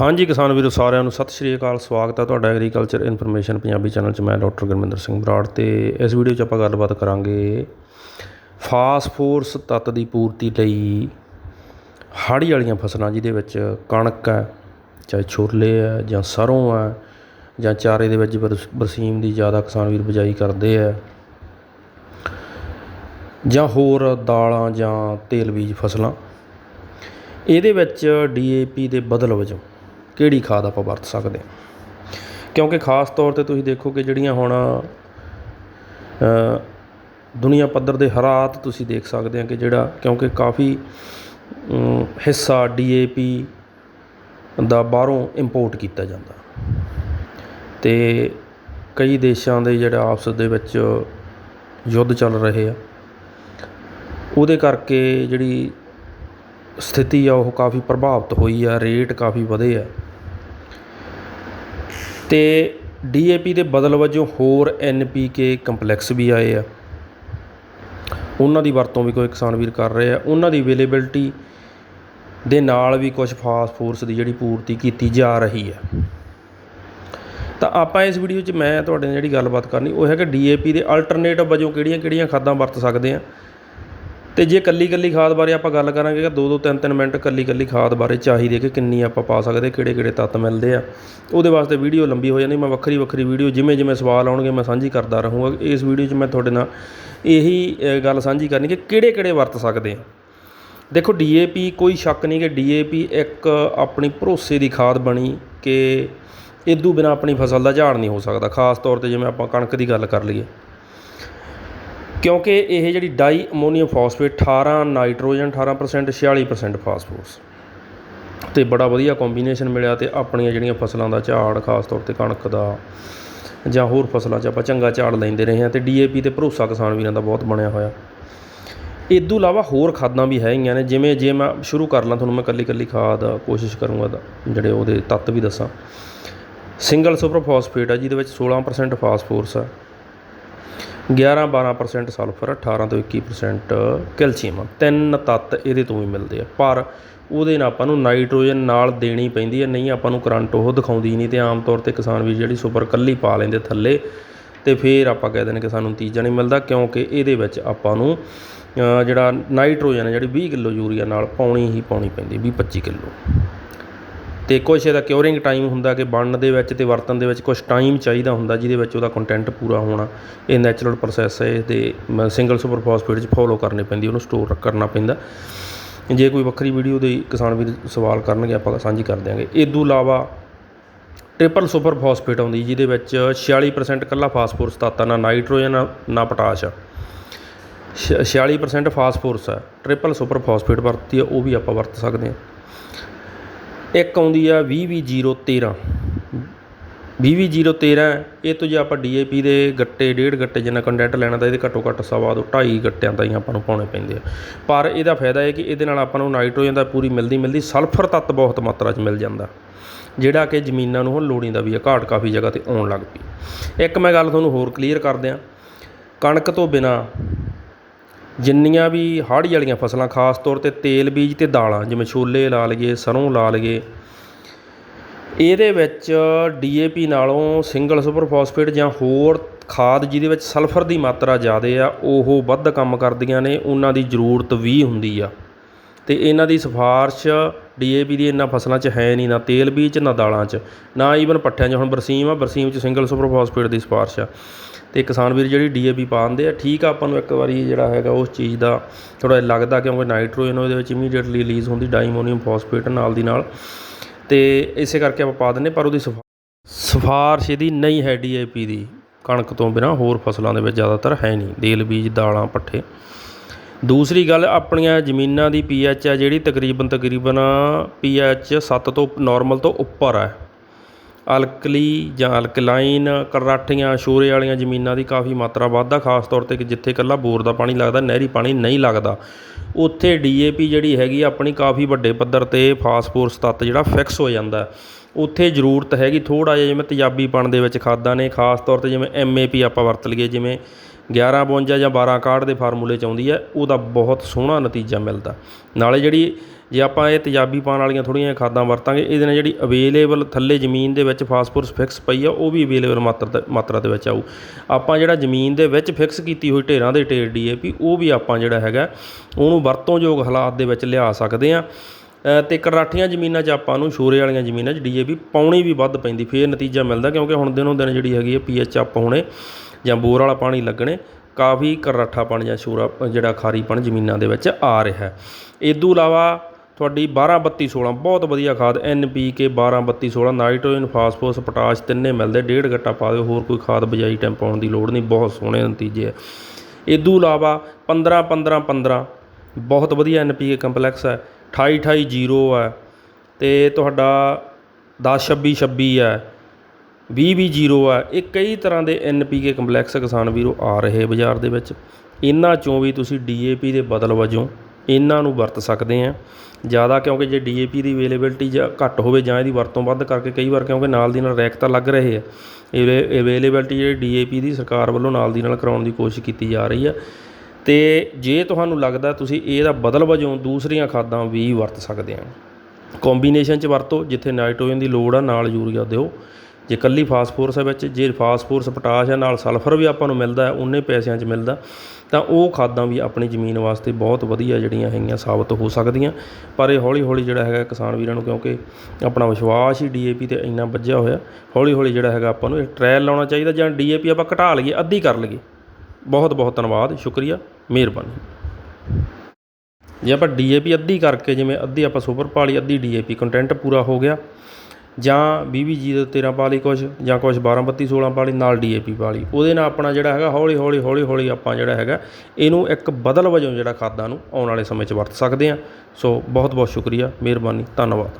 ਹਾਂਜੀ ਕਿਸਾਨ ਵੀਰੋ, ਸਾਰਿਆਂ ਨੂੰ ਸਤਿ ਸ਼੍ਰੀ ਅਕਾਲ, ਸਵਾਗਤ ਹੈ ਤੁਹਾਡਾ ਐਗਰੀਕਲਚਰ ਇਨਫੋਰਮੇਸ਼ਨ ਪੰਜਾਬੀ ਚੈਨਲ 'ਚ। ਮੈਂ ਡਾਕਟਰ ਗੁਰਮਿੰਦਰ ਸਿੰਘ ਬਰਾੜ ਤੇ ਇਸ ਵੀਡੀਓ 'ਚ ਆਪਾਂ ਗੱਲਬਾਤ ਕਰਾਂਗੇ ਫਾਸਫੋਰਸ ਤੱਤ ਦੀ ਪੂਰਤੀ ਲਈ ਹਾੜੀ ਵਾਲੀਆਂ ਫਸਲਾਂ, ਜਿਹਦੇ ਵਿੱਚ ਕਣਕ ਹੈ, ਚਾਹੇ ਛੋਲੇ ਹੈ ਜਾਂ ਸਰੋਂ ਹੈ ਜਾਂ ਚਾਰੇ ਦੇ ਵਿੱਚ ਬਰਸੀਮ ਦੀ ਜ਼ਿਆਦਾ ਕਿਸਾਨ ਵੀਰ ਬਿਜਾਈ ਕਰਦੇ ਆ ਜਾਂ ਹੋਰ ਦਾਲਾਂ ਜਾਂ ਤੇਲ ਬੀਜ ਫਸਲਾਂ। ਇਹਦੇ ਵਿੱਚ ਡੀਏਪੀ ਦੇ ਬਦਲ ਵਜੋਂ ਕਿਹੜੀ ਖਾਦ ਆਪਾਂ ਵਰਤ ਸਕਦੇ ਹਾਂ। ਕਿਉਂਕਿ ਖਾਸ ਤੌਰ ਤੇ ਤੁਸੀਂ ਦੇਖੋ ਕਿ ਜਿਹੜੀਆਂ ਹੁਣ ਦੁਨੀਆ ਪੱਧਰ ਦੇ ਹਾਲਾਤ ਤੁਸੀਂ ਦੇਖ ਸਕਦੇ ਆ ਕਿ ਜਿਹੜਾ, ਕਿਉਂਕਿ ਕਾਫੀ ਹਿੱਸਾ ਡੀ ਏ ਪੀ ਦਾ ਬਾਹਰੋਂ ਇੰਪੋਰਟ ਕੀਤਾ ਜਾਂਦਾ। ਤੇ ਕਈ ਦੇਸ਼ਾਂ ਦੇ ਜਿਹੜੇ ਆਪਸ ਦੇ ਵਿੱਚ ਯੁੱਧ ਚੱਲ ਰਹੇ ਆ। ਉਹਦੇ ਕਰਕੇ ਜਿਹੜੀ ਸਥਿਤੀ ਆ, ਉਹ ਕਾਫੀ ਪ੍ਰਭਾਵਿਤ ਹੋਈ ਆ, ਰੇਟ ਕਾਫੀ ਵਧੇ ਆ। ਅਤੇ ਡੀ ਏ ਪੀ ਦੇ ਬਦਲ ਵਜੋਂ ਹੋਰ ਐੱਨ ਪੀ ਕੇ ਕੰਪਲੈਕਸ ਵੀ ਆਏ ਆ। ਉਹਨਾਂ ਦੀ ਵਰਤੋਂ ਵੀ ਕੋਈ ਕਿਸਾਨ ਵੀਰ ਕਰ ਰਹੇ ਆ। ਉਹਨਾਂ ਦੀ ਅਵੇਲੇਬਿਲਟੀ ਦੇ ਨਾਲ ਵੀ ਕੁਝ ਫਾਸਫੋਰਸ ਦੀ ਜਿਹੜੀ ਪੂਰਤੀ ਕੀਤੀ ਜਾ ਰਹੀ ਹੈ ਤਾਂ ਆਪਾਂ ਇਸ ਵੀਡੀਓ 'ਚ ਮੈਂ ਤੁਹਾਡੇ ਨਾਲ ਜਿਹੜੀ ਗੱਲਬਾਤ ਕਰਨੀ, ਉਹ ਹੈ ਕਿ ਡੀਏਪੀ ਦੇ ਅਲਟਰਨੇਟਿਵ ਵਜੋਂ ਕਿਹੜੀਆਂ-ਕਿਹੜੀਆਂ ਖਾਦਾਂ ਵਰਤ ਸਕਦੇ ਆ। ਅਤੇ ਜੇ ਇਕੱਲੀ ਇਕੱਲੀ ਖਾਦ ਬਾਰੇ ਆਪਾਂ ਗੱਲ ਕਰਾਂਗੇ ਤਾਂ ਦੋ ਦੋ ਤਿੰਨ ਤਿੰਨ ਮਿੰਟ ਇਕੱਲੀ ਇਕੱਲੀ ਖਾਦ ਬਾਰੇ ਚਾਹੀਦੀ ਹੈ ਕਿ ਕਿੰਨੀ ਆਪਾਂ ਪਾ ਸਕਦੇ ਕਿਹੜੇ ਕਿਹੜੇ ਤੱਤ ਮਿਲਦੇ ਆ। ਉਹਦੇ ਵਾਸਤੇ ਵੀਡੀਓ ਲੰਬੀ ਹੋ ਜਾਂਦੀ, ਮੈਂ ਵੱਖਰੀ ਵੱਖਰੀ ਵੀਡੀਓ ਜਿਵੇਂ ਜਿਵੇਂ ਸਵਾਲ ਆਉਣਗੇ ਮੈਂ ਸਾਂਝੀ ਕਰਦਾ ਰਹੂੰਗਾ। ਇਸ ਵੀਡੀਓ 'ਚ ਮੈਂ ਤੁਹਾਡੇ ਨਾਲ ਇਹੀ ਗੱਲ ਸਾਂਝੀ ਕਰਨੀ ਕਿ ਕਿਹੜੇ ਕਿਹੜੇ ਵਰਤ ਸਕਦੇ ਆ। ਦੇਖੋ ਡੀਏਪੀ ਕੋਈ ਸ਼ੱਕ ਨਹੀਂ ਕਿ ਡੀਏਪੀ ਇੱਕ ਆਪਣੀ ਭਰੋਸੇ ਦੀ ਖਾਦ ਬਣੀ ਕਿ ਇਦੋਂ ਬਿਨਾ ਆਪਣੀ ਫਸਲ ਦਾ ਝਾੜ ਨਹੀਂ ਹੋ ਸਕਦਾ। ਖਾਸ ਤੌਰ ਤੇ ਜਿਵੇਂ ਆਪਾਂ ਕਣਕ ਦੀ ਗੱਲ ਕਰ ਲਈਏ। ਕਿਉਂਕਿ ਇਹ ਜਿਹੜੀ di ammonium phosphate 18 nitrogen 18% 46% phosphorus. ਤੇ ਬੜਾ ਵਧੀਆ ਕੰਬੀਨੇਸ਼ਨ ਮਿਲਿਆ ਤੇ ਆਪਣੀਆਂ ਜਿਹੜੀਆਂ ਫਸਲਾਂ ਦਾ ਝਾੜ, ਖਾਸ ਤੌਰ ਤੇ ਕਣਕ ਦਾ ਜਾਂ ਹੋਰ ਫਸਲਾਂ 'ਚ ਆਪਾਂ ਚੰਗਾ ਝਾੜ ਲੈਂਦੇ ਰਹੇ ਹਾਂ ਤੇ ਡੀਏਪੀ ਤੇ ਭਰੋਸਾ ਕਿਸਾਨ ਵੀਰਾਂ ਦਾ ਬਹੁਤ ਬਣਿਆ ਹੋਇਆ। ਇਸ ਤੋਂ ਇਲਾਵਾ ਹੋਰ ਖਾਦਾਂ ਵੀ ਹੈਗੀਆਂ ਨੇ, ਜਿਵੇਂ ਜੇ ਮੈਂ ਸ਼ੁਰੂ ਕਰ ਲਾਂ, ਤੁਹਾਨੂੰ ਮੈਂ ਕੱਲੀ ਕੱਲੀ ਖਾਦ ਕੋਸ਼ਿਸ਼ ਕਰੂੰਗਾ ਦਾ- ਜਿਹੜੇ ਉਹਦੇ ਤੱਤ ਵੀ ਦੱਸਾਂ। ਸਿੰਗਲ ਸੁਪਰ ਫਾਸਫੇਟ ਆ, ਜਿਹਦੇ ਵਿੱਚ 16% ਫਾਸਫੋਰਸ ਆ। 11-12% ਸਲਫਰ 18 ਤੋਂ 21% ਕੈਲਸ਼ੀਅਮ। ਤਿੰਨ ਤੱਤ ਇਹਦੇ ਤੋਂ ਵੀ ਮਿਲਦੇ ਆ। ਪਰ ਉਹਦੇ ਨਾਲ ਆਪਾਂ ਨੂੰ ਨਾਈਟ੍ਰੋਜਨ ਨਾਲ ਦੇਣੀ ਪੈਂਦੀ ਹੈ ਨਹੀਂ ਆਪਾਂ ਨੂੰ ਕਰੰਟ ਉਹ ਦਿਖਾਉਂਦੀ ਨਹੀਂ ਤੇ ਆਮ ਤੌਰ ਤੇ ਕਿਸਾਨ ਵੀ ਜਿਹੜੀ ਸੁਪਰ ਕੱਲੀ ਪਾ ਲੈਂਦੇ ਥੱਲੇ ਤੇ ਫਿਰ ਆਪਾਂ ਕਹਿ ਦਿੰਦੇ ਕਿ ਸਾਨੂੰ ਨਤੀਜਾ ਨਹੀਂ ਮਿਲਦਾ ਕਿਉਂਕਿ ਇਹਦੇ ਵਿੱਚ ਆਪਾਂ ਨੂੰ ਜਿਹੜਾ ਨਾਈਟ੍ਰੋਜਨ ਹੈ ਜਿਹੜੀ 20 ਕਿਲੋ ਯੂਰੀਆ ਨਾਲ ਪਾਉਣੀ ਹੀ ਪਾਉਣੀ ਪੈਂਦੀ 20-25 ਕਿਲੋ। ਅਤੇ ਕੁਛ ਇਹਦਾ ਕਿਉਰਿੰਗ ਟਾਈਮ ਹੁੰਦਾ ਕਿ ਬਣਨ ਦੇ ਵਿੱਚ ਅਤੇ ਵਰਤਣ ਦੇ ਵਿੱਚ ਕੁਛ ਟਾਈਮ ਚਾਹੀਦਾ ਹੁੰਦਾ ਜਿਹਦੇ ਵਿੱਚ ਉਹਦਾ ਕੰਟੈਂਟ ਪੂਰਾ ਹੋਣਾ। ਇਹ ਨੈਚੁਰਲ ਪ੍ਰੋਸੈਸ ਹੈ, ਇਹਦੇ ਸਿੰਗਲ ਸੁਪਰ ਫਾਸਫੇਟ 'ਚ ਫੋਲੋ ਕਰਨੀ ਪੈਂਦੀ, ਉਹਨੂੰ ਸਟੋਰ ਕਰਨਾ ਪੈਂਦਾ। ਜੇ ਕੋਈ ਵੱਖਰੀ ਵੀਡੀਓ ਦੇ ਕਿਸਾਨ ਵੀਰ ਸਵਾਲ ਕਰਨਗੇ, ਆਪਾਂ ਸਾਂਝੀ ਕਰ ਦਿਆਂਗੇ। ਇਹ ਤੋਂ ਇਲਾਵਾ ਟ੍ਰਿਪਲ ਸੁਪਰ ਫਾਸਫੇਟ ਆਉਂਦੀ, ਜਿਹਦੇ ਵਿੱਚ 46% ਕੱਲਾ ਫਾਸਫੋਰਸ ਤੱਤ ਆ ਨਾ ਨਾਈਟ੍ਰੋਜਨ ਨਾ ਪੋਟਾਸ਼ ਆ। ਛ- 46% ਫਾਸਫੋਰਸ ਆ। ਟ੍ਰਿਪਲ ਸੁਪਰ ਫਾਸਫੇਟ ਵਰਤੀ ਆ, ਉਹ ਵੀ ਆਪਾਂ ਵਰਤ ਸਕਦੇ ਹਾਂ ਇੱਕ ਆਉਂਦੀ ਆ 20-013 20-013 ਇਹ ਤੋਂ ਜੇ ਆਪਾਂ ਡੀਏਪੀ ਦੇ ਗੱਟੇ, ਡੇਢ ਗੱਟੇ ਜਿੰਨਾ ਕੰਟੈਂਟ ਲੈਣਾ ਤਾਂ ਇਹਦੇ ਘੱਟੋ ਘੱਟ ਸਵਾ ਤੋਂ 2.5 ਗੱਟਿਆਂ ਤਾਈਂ ਆਪਾਂ ਨੂੰ ਪਾਉਣੇ ਪੈਂਦੇ ਆ। ਪਰ ਇਹਦਾ ਫਾਇਦਾ ਇਹ ਕਿ ਇਹਦੇ ਨਾਲ ਆਪਾਂ ਨੂੰ ਨਾਈਟ੍ਰੋਜਨ ਦਾ ਪੂਰੀ ਮਿਲਦੀ ਮਿਲਦੀ ਸਲਫਰ ਤੱਤ ਬਹੁਤ ਮਾਤਰਾ 'ਚ ਮਿਲ ਜਾਂਦਾ, ਜਿਹੜਾ ਕਿ ਜ਼ਮੀਨਾਂ ਨੂੰ ਹੁਣ ਲੋੜੀਂਦਾ ਵੀ ਆ, ਘਾਟ ਕਾਫੀ ਜਗ੍ਹਾ ਤੇ ਆਉਣ ਲੱਗ ਪਈ। ਇੱਕ ਮੈਂ ਗੱਲ ਤੁਹਾਨੂੰ ਹੋਰ ਕਲੀਅਰ ਕਰ ਦਿਆਂ। ਕਣਕ ਤੋਂ ਬਿਨਾ ਜਿੰਨੀਆਂ ਵੀ ਹਾੜੀ ਵਾਲੀਆਂ ਫਸਲਾਂ, ਖਾਸ ਤੌਰ ਤੇ ਤੇਲ, ਬੀਜ ਅਤੇ ਦਾਲਾਂ, ਜਿਵੇਂ ਛੋਲੇ ਲਾ ਲਈਏ ਸਰ੍ਹੋਂ ਲਾ ਲਈਏ, ਇਹਦੇ ਵਿੱਚ ਡੀ ਏ ਪੀ ਨਾਲੋਂ ਸਿੰਗਲ ਸੁਪਰ ਫਾਸਫੇਟ ਜਾਂ ਹੋਰ ਖਾਦ ਜਿਹਦੇ ਵਿੱਚ ਸਲਫਰ ਦੀ ਮਾਤਰਾ ਜ਼ਿਆਦਾ ਆ, ਉਹ ਵੱਧ ਕੰਮ ਕਰਦੀਆਂ ਨੇ, ਉਹਨਾਂ ਦੀ ਜ਼ਰੂਰਤ ਵੀ ਹੁੰਦੀ ਆ। ਅਤੇ ਇਹਨਾਂ ਦੀ ਸਿਫਾਰਿਸ਼ ਡੀਏਪੀ ਦੀ ਇਹਨਾਂ ਫਸਲਾਂ 'ਚ ਹੈ ਨਹੀਂ, ਨਾ ਤੇਲ ਬੀਜ 'ਚ, ਨਾ ਦਾਲਾਂ 'ਚ। ਨਾ ਈਵਨ ਪੱਠਿਆਂ 'ਚ। ਹੁਣ ਬਰਸੀਮ ਆ, ਬਰਸੀਮ 'ਚ ਸਿੰਗਲ ਸੁਪਰ ਫਾਸਫੇਟ ਦੀ ਸਿਫਾਰਿਸ਼ ਆ। ਅਤੇ ਕਿਸਾਨ ਵੀਰ ਜਿਹੜੀ ਡੀਏਪੀ ਪਾਉਂਦੇ ਆ, ਠੀਕ ਆ ਆਪਾਂ ਨੂੰ ਇੱਕ ਵਾਰੀ ਜਿਹੜਾ ਹੈਗਾ ਉਸ ਚੀਜ਼ ਦਾ ਥੋੜਾ ਲੱਗਦਾ ਕਿਉਂਕਿ ਨਾਈਟ੍ਰੋਜਨ ਉਹਦੇ ਵਿੱਚ ਇਮੀਡੀਏਟਲੀ ਰਿਲੀਜ਼ ਹੁੰਦੀ ਡਾਈਮੋਨੀਅਮ ਫਾਸਫੇਟ ਨਾਲ ਦੀ ਨਾਲ। ਅਤੇ ਇਸੇ ਕਰਕੇ ਆਪਾਂ ਪਾ ਦਿੰਦੇ, ਪਰ ਉਹਦੀ ਸਿਫਾ- ਸਿਫਾਰਿਸ਼ ਇਹਦੀ ਨਹੀਂ ਹੈ ਡੀਏਪੀ ਦੀ। ਕਣਕ ਤੋਂ ਬਿਨਾ ਹੋਰ ਫਸਲਾਂ ਦੇ ਵਿੱਚ ਜ਼ਿਆਦਾਤਰ ਹੈ ਨਹੀਂ। ਦੇਲ ਬੀਜ, ਦਾਲਾਂ, ਪੱਠੇ। ਦੂਸਰੀ ਗੱਲ, ਆਪਣੀਆਂ ਜ਼ਮੀਨਾਂ ਦੀ ਪੀ ਐੱਚ ਆ ਜਿਹੜੀ ਤਕਰੀਬਨ ਤਕਰੀਬਨ ਪੀ ਐੱਚ ਸੱਤ ਤੋਂ ਨੋਰਮਲ ਤੋਂ ਉੱਪਰ ਹੈ ਅਲਕਲੀ ਜਾਂ ਅਲਕਲਾਈਨ ਕਰਾਠੀਆਂ, ਸ਼ੋਰੇ ਵਾਲੀਆਂ ਜ਼ਮੀਨਾਂ ਦੀ ਕਾਫੀ ਮਾਤਰਾ ਵੱਧਦਾ, ਖਾਸ ਤੌਰ ਤੇ ਕਿ ਜਿੱਥੇ ਇਕੱਲਾ ਬੋਰ ਦਾ ਪਾਣੀ ਲੱਗਦਾ, ਨਹਿਰੀ ਪਾਣੀ ਨਹੀਂ ਲੱਗਦਾ। ਉੱਥੇ ਡੀਏਪੀ ਜਿਹੜੀ ਹੈਗੀ ਆਪਣੀ ਕਾਫੀ ਵੱਡੇ ਪੱਧਰ ਤੇ ਫਾਸਫੋਰਸ ਤੱਤ ਜਿਹੜਾ ਫਿਕਸ ਹੋ ਜਾਂਦਾ ਉੱਥੇ ਜ਼ਰੂਰਤ ਹੈਗੀ ਥੋੜਾ ਜਿਹਾ, ਜਿਵੇਂ ਤੇਜ਼ਾਬੀਪਣ ਦੇ ਵਿੱਚ ਖਾਦਾਂ ਨੇ, ਖਾਸ ਤੌਰ ਤੇ ਜਿਵੇਂ ਐਮਏਪੀ ਆਪਾਂ ਵਰਤ ਲਈਏ, ਜਿਵੇਂ 1152 ਜਾਂ 1261 ਦੇ ਫਾਰਮੂਲੇ ਚ ਆਉਂਦੀ ਹੈ ਉਹਦਾ ਬਹੁਤ ਸੋਹਣਾ ਨਤੀਜਾ ਮਿਲਦਾ। ਨਾਲੇ ਜਿਹੜੀ ਜੇ ਆਪਾਂ ਇਹ ਤੇਜ਼ਾਬੀ ਪਾਉਣ ਵਾਲੀਆਂ ਥੋੜ੍ਹੀਆਂ ਖਾਦਾਂ ਵਰਤਾਂਗੇ ਇਹਦੇ ਨਾਲ ਜਿਹੜੀ ਅਵੇਲੇਬਲ ਥੱਲੇ ਜ਼ਮੀਨ ਦੇ ਵਿੱਚ ਫਾਸਫੋਰਸ ਫਿਕਸ ਪਈ ਆ ਉਹ ਵੀ ਅਵੇਲੇਬਲ ਮਾਤਰਾ ਮਾਤਰਾ ਦੇ ਵਿੱਚ ਆਊ। ਆਪਾਂ ਜਿਹੜਾ ਜ਼ਮੀਨ ਦੇ ਵਿੱਚ ਫਿਕਸ ਕੀਤੀ ਹੋਈ ਢੇਰਾਂ ਦੇ ਢੇਰ ਡੀਏਪੀ ਉਹ ਵੀ ਆਪਾਂ ਜਿਹੜਾ ਹੈਗਾ ਉਹਨੂੰ ਵਰਤੋਂਯੋਗ ਹਾਲਾਤ ਦੇ ਵਿੱਚ ਲਿਆ ਸਕਦੇ ਆ। ਅ, ਤੇ ਕਰਾਠੀਆਂ ਜ਼ਮੀਨਾਂ 'ਚ ਆਪਾਂ ਨੂੰ ਸ਼ੋਰੇ ਵਾਲੀਆਂ ਜ਼ਮੀਨਾਂ 'ਚ ਡੀਏਪੀ ਪਾਉਣੀ ਵੀ ਵੱਧ ਪੈਂਦੀ ਫੇਰ ਨਤੀਜਾ ਮਿਲਦਾ ਕਿਉਂਕਿ ਹੁਣ ਦਿਨੋਂ ਦਿਨ ਜਿਹੜੀ ਹੈਗੀ ਹੈ ਪੀਐਚ ਅਪ ਹੋਣੇ। ਜਾਂ ਬੋਰ ਵਾਲਾ ਪਾਣੀ ਲੱਗਣੇ, ਕਾਫੀ ਕਰਾਠਾਪਣ ਜਾਂ ਸ਼ੋਰਾ, ਜਿਹੜਾ ਖਾਰੀਪਣ ਜ਼ਮੀਨਾਂ ਦੇ ਵਿੱਚ ਆ ਰਿਹਾ ਇਹ ਤੋਂ ਇਲਾਵਾ ਤੁਹਾਡੀ 12 32 16 ਬਹੁਤ ਵਧੀਆ ਖਾਦ, N P K 12 32 16 nitrogen, phosphorus, potash, ਤਿੰਨੇ ਮਿਲਦੇ, ਡੇਢ ਗੱਟਾ ਪਾ ਦਿਓ, ਹੋਰ ਕੋਈ ਖਾਦ ਬਜਾਈ ਟਾਈਮ ਪਾਉਣ ਦੀ ਲੋੜ ਨਹੀਂ, ਬਹੁਤ ਸੋਹਣੇ ਨਤੀਜੇ ਹੈ ਤੋਂ ਇਲਾਵਾ 15 15 15 ਬਹੁਤ ਵਧੀਆ ਐੱਨ ਪੀ ਕੇ ਕੰਪਲੈਕਸ ਹੈ 28 28 ਜ਼ੀਰੋ ਹੈ ਤੇ ਤੁਹਾਡਾ 10 26 26 ਹੈ। 20 20 ਜ਼ੀਰੋ ਆ। ਇਹ ਕਈ ਤਰ੍ਹਾਂ ਦੇ ਐੱਨ ਪੀ ਕੇ ਕੰਪਲੈਕਸ ਕਿਸਾਨ ਵੀਰੋ ਆ ਰਹੇ ਬਾਜ਼ਾਰ ਦੇ ਵਿੱਚ। ਇਹਨਾਂ ਚੋਂ ਵੀ ਤੁਸੀਂ ਡੀ ਏ ਪੀ ਦੇ ਬਦਲ ਵਜੋਂ ਇਹਨਾਂ ਨੂੰ ਵਰਤ ਸਕਦੇ ਆ। ਜ਼ਿਆਦਾ ਕਿਉਂਕਿ ਜੇ D A P the availability ਜਾਂ ਘੱਟ ਹੋਵੇ ਜਾਂ ਇਹਦੀ ਵਰਤੋਂ ਵੱਧ ਕਰਕੇ ਕਈ ਵਾਰ ਕਿਉਂਕਿ ਨਾਲ ਦੀ ਨਾਲ ਰੈਕ ਤਾਂ ਲੱਗ ਰਹੇ ਆ। ਅਵੇਲੇਬਿਲਟੀ ਜਿਹੜੀ ਡੀ ਏ ਪੀ ਦੀ ਸਰਕਾਰ ਵੱਲੋਂ ਨਾਲ ਦੀ ਨਾਲ ਕਰਾਉਣ ਦੀ ਕੋਸ਼ਿਸ਼ ਕੀਤੀ ਜਾ ਰਹੀ ਆ। ਤੇ ਜੇ ਤੁਹਾਨੂੰ ਲੱਗਦਾ ਤੁਸੀਂ ਇਹਦਾ ਬਦਲ ਵਜੋਂ ਦੂਸਰੀਆਂ ਖਾਦਾਂ ਵੀ ਵਰਤ ਸਕਦੇ ਆ। ਕੰਬੀਨੇਸ਼ਨ ਚ ਵਰਤੋ, ਜਿੱਥੇ ਨਾਈਟ੍ਰੋਜਨ ਦੀ ਲੋੜ ਆ, ਨਾਲ ਯੂਰੀਆ ਦਿਓ। ਜੇ ਕੱਲੀ ਫਾਸਫੋਰਸ ਹੈ ਵਿੱਚ, ਜੇ ਫਾਸਫੋਰਸ ਪੋਟਾਸ਼ ਹੈ ਨਾਲ ਸਲਫਰ ਵੀ ਆਪਾਂ ਨੂੰ ਮਿਲਦਾ ਹੈ ਉਨੇ ਪੈਸਿਆਂ 'ਚ ਮਿਲਦਾ ਤਾਂ ਉਹ ਖਾਦਾਂ ਵੀ ਆਪਣੀ ਜ਼ਮੀਨ ਵਾਸਤੇ ਬਹੁਤ ਵਧੀਆ ਜਿਹੜੀਆਂ ਹੈਗੀਆਂ ਸਾਬਤ ਹੋ ਸਕਦੀਆਂ। ਪਰ ਇਹ ਹੌਲੀ ਹੌਲੀ ਜਿਹੜਾ ਹੈਗਾ ਕਿਸਾਨ ਵੀਰਾਂ ਨੂੰ, ਕਿਉਂਕਿ ਆਪਣਾ ਵਿਸ਼ਵਾਸ ਹੀ ਡੀਏਪੀ ਤੇ ਇੰਨਾ ਵੱਜਿਆ ਹੋਇਆ ਹੌਲੀ ਹੌਲੀ ਜਿਹੜਾ ਹੈਗਾ ਆਪਾਂ ਨੂੰ ਇਹ ਟ੍ਰਾਇਲ ਲਾਉਣਾ ਚਾਹੀਦਾ, ਜਾਂ ਡੀਏਪੀ ਆਪਾਂ ਘਟਾ ਲਈਏ, ਅੱਧੀ ਕਰ ਲਈਏ। ਬਹੁਤ ਬਹੁਤ ਧੰਨਵਾਦ, ਸ਼ੁਕਰੀਆ, ਮਿਹਰਬਾਨੀ। ਜੇ ਆਪਾਂ ਡੀਏਪੀ ਅੱਧੀ ਕਰਕੇ, ਜਿਵੇਂ ਅੱਧੀ ਆਪਾਂ ਸੁਪਰ ਪਾ ਲਈ ਅੱਧੀ ਡੀਏਪੀ ਕੰਟੈਂਟ ਪੂਰਾ ਹੋ ਗਿਆ। ਜਾਂ 20 ਜੀ ਦੇ 13 ਪਾ ਲਈ ਕੁਛ, ਜਾਂ ਕੁਛ 12 32 16 ਪਾ ਲਈ, ਨਾਲ ਡੀ ਏ ਪੀ ਪਾ ਲਈ। ਉਹਦੇ ਨਾਲ ਆਪਣਾ ਜਿਹੜਾ ਹੈਗਾ, ਹੌਲੀ ਹੌਲੀ ਹੌਲੀ ਹੌਲੀ ਆਪਾਂ ਜਿਹੜਾ ਹੈਗਾ, ਇਹਨੂੰ ਇੱਕ ਬਦਲ ਵਜੋਂ ਜਿਹੜਾ ਖਾਦਾਂ ਨੂੰ ਆਉਣ ਵਾਲੇ ਸਮੇਂ 'ਚ ਵਰਤ ਸਕਦੇ ਹਾਂ। ਸੋ ਬਹੁਤ ਬਹੁਤ ਸ਼ੁਕਰੀਆ, ਮਿਹਰਬਾਨੀ, ਧੰਨਵਾਦ।